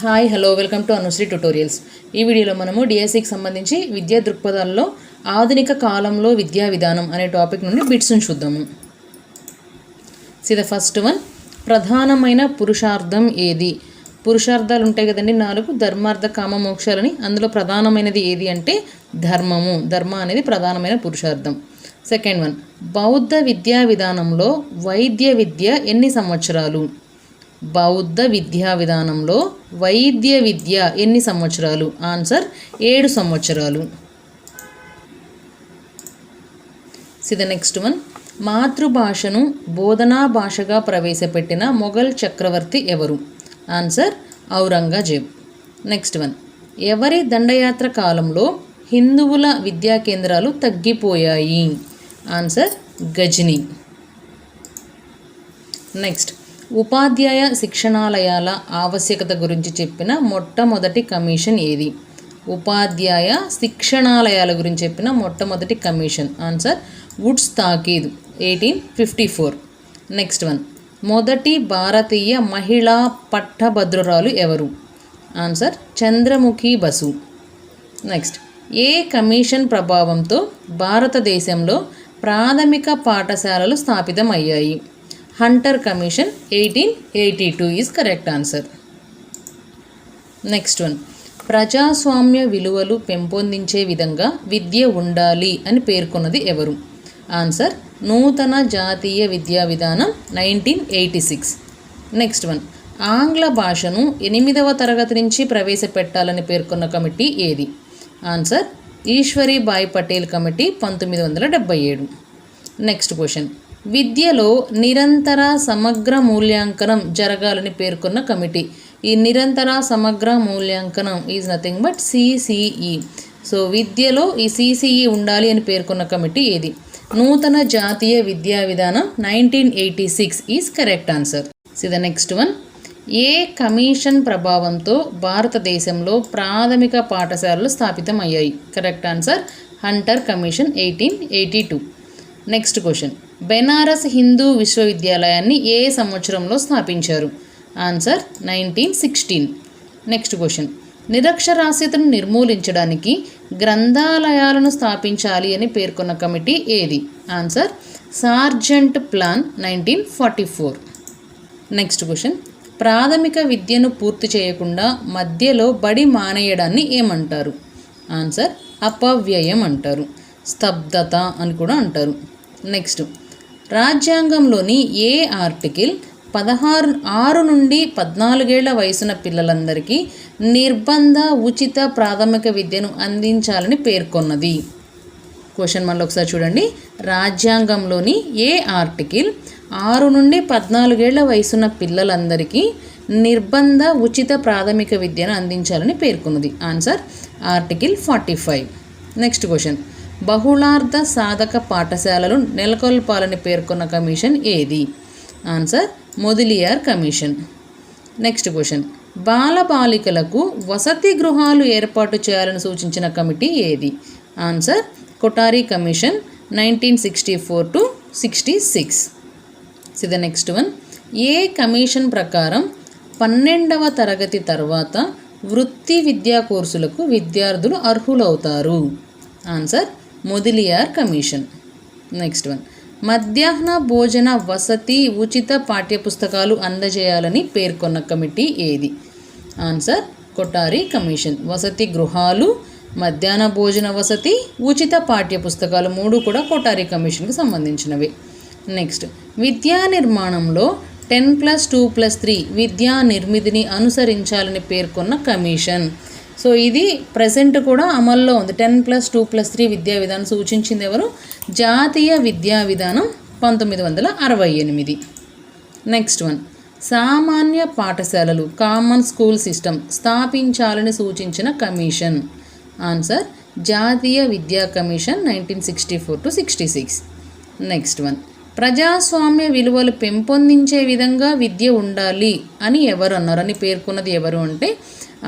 Hi hello welcome to Anushree tutorials. ఈ వీడియోలో మనము డిఎస్సికి సంబంధించి విద్యా దృక్పథాల్లో ఆధునిక కాలంలో విద్యా విధానం అనే టాపిక్ నుండి బిట్స్ను చూద్దాము. సి ద ఫస్ట్ వన్ ప్రధానమైన పురుషార్థం ఏది? పురుషార్థాలు ఉంటాయి కదండి నాలుగు ధర్మార్థ కామ మోక్షాలని. అందులో ప్రధానమైనది ఏది అంటే ధర్మము. ధర్మ అనేది ప్రధానమైన పురుషార్థం. సెకండ్ వన్ బౌద్ధ విద్యా విధానంలో వైద్య విద్య ఎన్ని సంవత్సరాలు? బౌద్ధ విద్యా విధానంలో వైద్య విద్య ఎన్ని సంవత్సరాలు? ఆన్సర్ ఏడు సంవత్సరాలు. సి ద నెక్స్ట్ వన్ మాతృభాషను బోధనా భాషగా ప్రవేశపెట్టిన మొఘల్ చక్రవర్తి ఎవరు? ఆన్సర్ ఔరంగజేబ్. నెక్స్ట్ వన్ ఎవరి దండయాత్ర కాలంలో హిందువుల విద్యా కేంద్రాలు తగ్గిపోయాయి? ఆన్సర్ గజని. నెక్స్ట్ ఉపాధ్యాయ శిక్షణాలయాల ఆవశ్యకత గురించి చెప్పిన మొట్టమొదటి కమిషన్ ఏది? ఉపాధ్యాయ శిక్షణాలయాల గురించి చెప్పిన మొట్టమొదటి commission. Answer Wood's తాకీద్ eighteen fifty four. Next one మొదటి భారతీయ మహిళా పట్టభద్రురాలు ఎవరు? ఆన్సర్ చంద్రముఖి బసు. నెక్స్ట్ ఏ కమిషన్ ప్రభావంతో భారతదేశంలో ప్రాథమిక పాఠశాలలు స్థాపితమయ్యాయి? Hunter commission eighteen eighty two is correct answer next one ప్రజాస్వామ్య విలువలు పెంపొందించే విధంగా విద్య ఉండాలి అని పేర్కొన్నది ఎవరు? ఆన్సర్ నూతన జాతీయ విద్యా విధానం nineteen eighty six next one ఆంగ్ల భాషను ఎనిమిదవ తరగతి నుంచి ప్రవేశపెట్టాలని పేర్కొన్న కమిటీ ఏది? ఆన్సర్ ఈశ్వరీ బాయ్ పటేల్ కమిటీ పంతొమ్మిది వందల డెబ్బై ఏడు. నెక్స్ట్ క్వశ్చన్ విద్యలో నిరంతర సమగ్ర మూల్యాంకనం జరగాలని పేర్కొన్న కమిటీ. ఈ నిరంతర సమగ్ర మూల్యాంకనం is nothing but CCE so విద్యలో ఈ సిసిఈ ఉండాలి అని పేర్కొన్న కమిటీ ఏది? నూతన జాతీయ విద్యా విధానం nineteen eighty six is correct answer. See the next one. A commission ప్రభావంతో భారతదేశంలో ప్రాథమిక పాఠశాలలు స్థాపితం అయ్యాయి correct answer Hunter commission eighteen eighty two. Next question. Banaras Hindu విశ్వవిద్యాలయాన్ని ఏ సంవత్సరంలో స్థాపించారు? Answer nineteen sixteen. Next question. నిరక్షరాస్యతను నిర్మూలించడానికి గ్రంథాలయాలను స్థాపించాలి అని పేర్కొన్న కమిటీ ఏది? Answer Sargent plan nineteen forty four. Next question. ప్రాథమిక విద్యను పూర్తి చేయకుండా మధ్యలో బడి మానేయడాన్ని ఏమంటారు? ఆన్సర్ అపవ్యయం అంటారు. స్తబ్దత అని కూడా అంటారు. నెక్స్ట్ రాజ్యాంగంలోని ఏ ఆర్టికల్ పదహారు ఆరు నుండి పద్నాలుగేళ్ళ వయసున్న పిల్లలందరికీ నిర్బంధ ఉచిత ప్రాథమిక విద్యను అందించాలని పేర్కొన్నది. క్వశ్చన్ మళ్ళీ ఒకసారి చూడండి. రాజ్యాంగంలోని ఏ ఆర్టికల్ ఆరు నుండి పద్నాలుగేళ్ళ వయసున్న పిల్లలందరికీ నిర్బంధ ఉచిత ప్రాథమిక విద్యను అందించాలని పేర్కొన్నది. Answer article forty five next question బహుళార్థ సాధక పాఠశాలలు నెలకొల్పాలని పేర్కొన్న కమిషన్ ఏది? Answer Mudaliar commission. Next question. బాలబాలికలకు వసతి గృహాలు ఏర్పాటు చేయాలని సూచించిన కమిటీ ఏది? Answer Kothari commission nineteen sixty four to sixty six. See the next one A commission ప్రకారం పన్నెండవ తరగతి తర్వాత వృత్తి విద్యా కోర్సులకు విద్యార్థులు అర్హులవుతారు? Answer Mudaliar commission. Next one. మధ్యాహ్న భోజన వసతి ఉచిత పాఠ్యపుస్తకాలు అందజేయాలని పేర్కొన్న కమిటీ ఏది? Answer Kothari commission. వసతి గృహాలు మధ్యాహ్న భోజన వసతి ఉచిత పాఠ్యపుస్తకాలు మూడు కూడా కొటారి కమిషన్కి సంబంధించినవి. నెక్స్ట్ విద్యా నిర్మాణంలో ten plus two plus three విద్యా నిర్మితిని అనుసరించాలని పేర్కొన్న కమిషన్. సో ఇది ప్రజెంట్ కూడా అమల్లో ఉంది. Ten plus two plus three విద్యా విధానం సూచించింది ఎవరు? జాతీయ విద్యా విధానం పంతొమ్మిది వందల అరవై ఎనిమిది. నెక్స్ట్ వన్ సామాన్య పాఠశాలలు కామన్ స్కూల్ సిస్టమ్ స్థాపించాలని సూచించిన కమిషన్. ఆన్సర్ జాతీయ విద్యా commission nineteen sixty four to sixty six next one ప్రజాస్వామ్య విలువలు పెంపొందించే విధంగా విద్య ఉండాలి అని ఎవరు అన్నారు? అని పేర్కొన్నది ఎవరు అంటే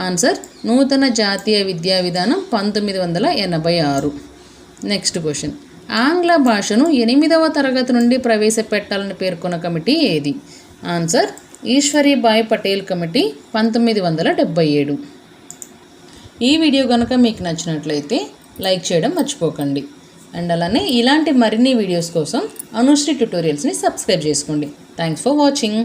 ఆన్సర్ నూతన జాతీయ విద్యా విధానం పంతొమ్మిది వందల ఎనభై ఆరు. నెక్స్ట్ క్వశ్చన్ ఆంగ్ల భాషను ఎనిమిదవ తరగతి నుండి ప్రవేశపెట్టాలని పేర్కొన్న కమిటీ ఏది? ఆన్సర్ ఈశ్వరీబాయి పటేల్ కమిటీ పంతొమ్మిది వందల డెబ్బై ఏడు. ఈ వీడియో కనుక మీకు నచ్చినట్లయితే లైక్ చేయడం మర్చిపోకండి. అండ్ అలానే ఇలాంటి మరిన్ని వీడియోస్ కోసం అనుశ్రీ ట్యుటోరియల్స్ని సబ్స్క్రైబ్ చేసుకోండి. Thanks for watching